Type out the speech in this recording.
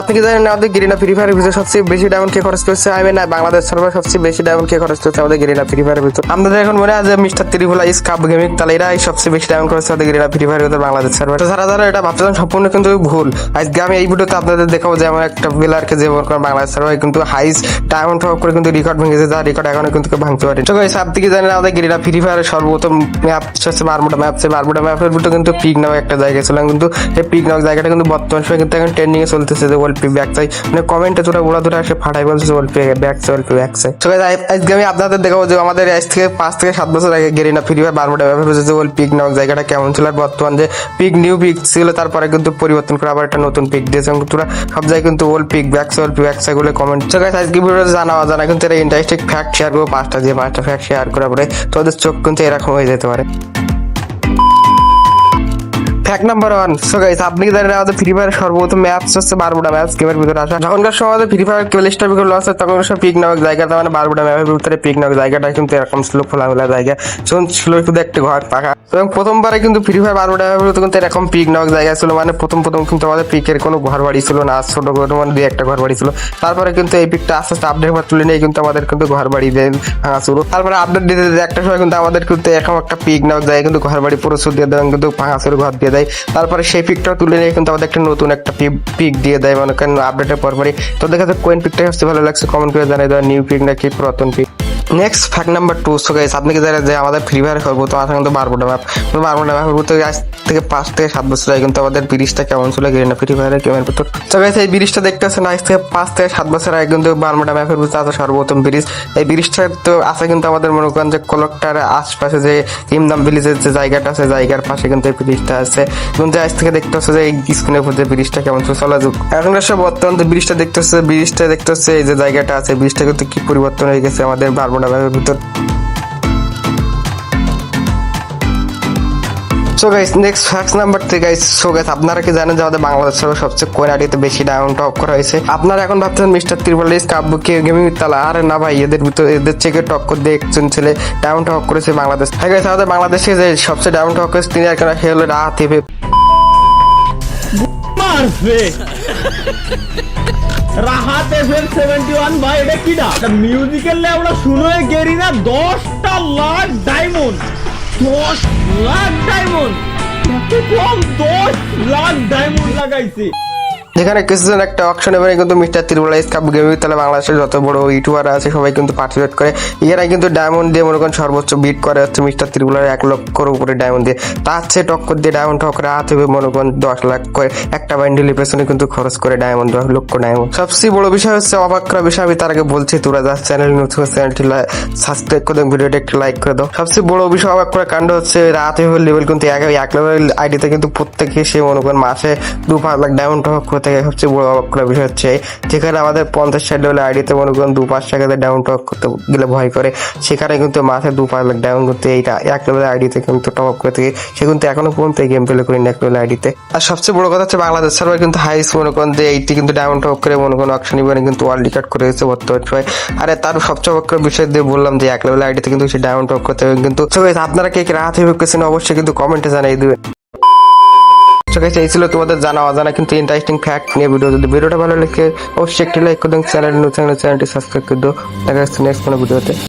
আপনি কি জানেন আমাদের গেরিনা ফ্রি ফায়ারের ভিতরে সবচেয়ে বেশি ডায়মন্ড কে খরচ করছে? বাংলাদেশ সবচেয়ে বেশি ডায়মন্ড কে খরচ করছে আমাদের ফ্রি আমাদের এখন মনে যে মিস্টার ত্রিভুলা ইস কাপ গেমিং তাহলে সবচেয়ে বেশি ডায়মন্ড করেছে আমাদের ফ্রি বাংলাদেশ তো যারা এটা সম্পূর্ণ কিন্তু ভুল। আজকে আমি এই ভিডিওতে আপনাদের দেখাবো যে আমার একটা প্লেয়ারকে যে করেন বাংলাদেশ কিন্তু হাইস ডায়মন্ড করে কিন্তু রেকর্ড ভেঙেছে, যার রেকর্ড এখনও কিন্তু ভাঙতে পারে তো গাইস আপনি কি জানেন আমাদের গেরিনা ফ্রি ফায়ারের সর্বপ্রথম ম্যাপ হচ্ছে বারমুডা ম্যাপ সে ম্যাপের ভিতরে কিন্তু পিক নামে একটা জায়গা ছিল। কিন্তু এই পিক জায়গাটা কিন্তু বর্তমান সময় কিন্তু এখন ট্রেন্ডিং এ চলতেছে যে ওয়ার্ল্ড ব্যাক চাই। মানে কমেন্টে তোরা ওরা ধরে আসে ফাটাই বলছে ওয়ার্ল্ড পিক ব্যাক চাই ওয়ার্ল্ড ব্যাক চাই। তো আজকে আমি আপনাদের দেখাবো যে আমাদের আজ থেকে পাঁচ থেকে সাত বছর আগে গেরিনা ফ্রি ফায়ার বারমুডা ম্যাপের ভিতরে যে ওয়ার্ল্ড পিক নামক জায়গাটা কেমন ছিল আর বর্তমান যে পিক নিউ পিক ছিল তারপরে কিন্তু পরিবর্তন করে আবার একটা নতুন পিক দিয়েছে। এবং তোরা সব জায়গায় কিন্তু old pick back world pick ব্যাকগুলো comment তো guys, আজকে ভিডিওতে জানা অজানা কিন্তু এরা ইন্টারেস্টিং ফ্যাক্ট শেয়ার করব পাঁচটা দিয়ে পাঁচটা ফ্যাক্ট শেয়ার করার পরে তোদের চোখ কিন্তু এরকম হয়ে যেতে পারে। Fact number one so guys আপনি কি জানেন আমাদের ফ্রি ফায়ার সর্বপ্রথম ম্যাপস হচ্ছে ম্যাপস গেমের ভিতরে আসা। যখনকার সময় আমাদের ফ্রি ফায়ার বিকল লঞ্চ হয় তখন সব পিক নামক জায়গাটা মানে ম্যাপের ভিতরে পিক নামক জায়গাটা কিন্তু এরকম ছিল, খোলামেলা জায়গা। যখন ছিল শুধু একটা ঘর এবং প্রথমবারে কিন্তু ফ্রি ফায়ার বারবুডা ম্যাপের কিন্তু এরকম পিক নামক জায়গা ছিল মানে প্রথম প্রথম কিন্তু আমাদের পিকের কোনো ঘর বাড়ি ছিল না ছোট করে মানে দুই একটা ঘর বাড়ি ছিল। তারপরে কিন্তু এই পিকটা আস্তে আস্তে আপডেট করে তুলে নিয়ে কিন্তু আমাদের কিন্তু ঘর বাড়ি ভাঙা শুরু। তারপরে আপডেট দিতে দিতে একটা সময় কিন্তু আমাদের কিন্তু এরকম একটা পিক নামক জায়গা কিন্তু ঘর বাড়ি পুরো দিয়ে দেয় কিন্তু ভাঙা শুরু, ঘর দিয়ে দেয়। তারপরে সেই পিকটা তুলে নিয়ে কিন্তু আমাদের একটা নতুন একটা পিক দিয়ে দেয়। মানে কেন আপডেটের পরপরই। তো দেখা যায় কোয়েন পিকটাই সবচেয়ে ভালো লাগছে। কমেন্ট করে জানাই দেওয়া নিউ পিক নাকি পুরাতন pick next fact number two so guys আপনি কি জানেন যে আমাদের ফ্রি ফায়ার করব তো আসলে কিন্তু বারবোটা ম্যাপ বারবোটা ম্যাপের ভিতরে আজ থেকে পাঁচ থেকে সাত বছর আগে কিন্তু আমাদের ব্রিজটা কেমন ছিল গেরিনা ফ্রি ফায়ারের গেমের ভিতর তো গাইস এই ব্রিজটা দেখতে পাচ্ছেন আজ থেকে পাঁচ থেকে সাত বছর আগে কিন্তু বারবোটা ম্যাপের ভিতরে আছে সর্বপ্রথম ব্রিজ। এই ব্রিজটা তো আছে কিন্তু আমাদের মনে করেন যে কলকটার আশপাশে যে ইমদাম ভিলেজের যে জায়গাটা আছে, জায়গার পাশে কিন্তু এই ব্রিজটা আছে। কিন্তু আজ থেকে দেখতে হচ্ছে যে এই স্ক্রিনের যে ব্রিজটা কেমন ছিল, চলা যাক। এখন সব বর্তমান ব্রিজটা দেখতে হচ্ছে ব্রিজটা দেখতে হচ্ছে এই যে জায়গাটা আছে, ব্রিজটা কিন্তু কি পরিবর্তন হয়ে গেছে আমাদের বারবোটা ম্যাপের ভিতর। So guys next fact number three guys so guys আপনারা কি জানেন যে আমাদের বাংলাদেশ সর্বে সবচেয়ে কোয়ালিটিতে বেশি ডায়মন্ড টপ করা হয়েছে? আপনারা এখন ভাবছেন মিস্টার ত্রিপলিস কাব্য কে গেমিং তালা, আরে না ভাই, এদের ভিতরে এদের থেকে টক্কর দিয়ে একজন ছেলে ডায়মন্ড টপ করেছে বাংলাদেশ। হ্যাঁ গাইস আমাদের বাংলাদেশে যে সবচেয়ে ডায়মন্ড টপ করেছে, তিনি আর কেন সে হলো Rahat Rahat FM seventy one ভাই, এটা কি না মিউজিক্যাল আমরা শুনে গেরি না দশটা লাখ ডায়মন্ড দশ লাখ ডায়মন্ড কম দশ লাখ ডায়মন্ড লাগাইছে। যেখানে কিছুজন একটা অপশন এবারে কিন্তু মিস্টার ত্রিপুরা কাপ গেমিং তাহলে বাংলাদেশের যত বড় ইউটিউবার আছে, সবাই কিন্তু পার্টিসিপেট করে। এরা কিন্তু ডায়মন্ড দিয়ে মনে করেন সর্বোচ্চ বিট করে হচ্ছে মিস্টার ত্রিপুরার এক লক্ষর উপরে ডায়মন্ড দিয়ে। তার চেয়ে টক্কর দিয়ে ডায়মন্ড টক্করে হাত হবে মনে করেন দশ লাখ করে। একটা বাইন্ডেলের পেছনে কিন্তু খরচ করে ডায়মন্ড দশ লক্ষ ডায়মন্ড সবচেয়ে বড় বিষয় হচ্ছে অবাক করা বিষয়, আমি তার আগে বলছি, তোরা যার চ্যানেল নতুন চ্যানেলটি সাবস্ক্রাইব করে দাও ভিডিওটা একটু লাইক করে দাও। সবচেয়ে বড় বিষয় অবাক করা কাণ্ড হচ্ছে, রাত হয়ে লেভেল কিন্তু এক এক লেভেল আইডিতে কিন্তু প্রত্যেকে সে মনে করেন মাসে দু পাঁচ লাখ ডায়মন্ড করে থাকে সবচেয়ে বড় অবাক করা বিষয় হচ্ছে, যেখানে আমাদের পঞ্চাশ ষাট লেভেল আইডিতে মনে করেন দু পাঁচ টাকাতে ডায়মন্ড টপ করতে গেলে ভয় করে, সেখানে কিন্তু মাসে দু পাঁচ লাখ ডায়মন্ড করতে এইটা এক লেভেল আইডিতে কিন্তু টপ আপ করে থাকে সে কিন্তু এখনও পর্যন্ত এই গেম প্লে করি না এক লেভেল আইডিতে আর সবচেয়ে বড় কথা হচ্ছে বাংলাদেশ সার্ভার কিন্তু হাইস্ট মনে করেন যে এইটি কিন্তু ডায়মন্ড টপ করে মনে করেন অকশন ইভেন্ট কিন্তু ওয়ার্ল্ড রিকার্ড করে গেছে বর্তমান সময়। আরে তার সবচেয়ে অবাক করা বিষয় দিয়ে বললাম যে এক লেভেল আইডিতে কিন্তু সে ডায়মন্ড টপ করতে হবে কিন্তু। আপনারা কে রাহাত অবশ্যই কিন্তু কমেন্টে জানিয়ে দেবেন। চাইছিল এই ছিল তোমাদের জানা অজানা কিন্তু ইন্টারেস্টিং ফ্যাক্ট নিয়ে ভিডিও যদি ভিডিওটা ভালো লাগে, অবশ্যই একটি লাইক করে দেন চ্যানেল নতুন চ্যানেলটি সাবস্ক্রাইব করে দেখা যাচ্ছে নেক্সট কোনো ভিডিওতে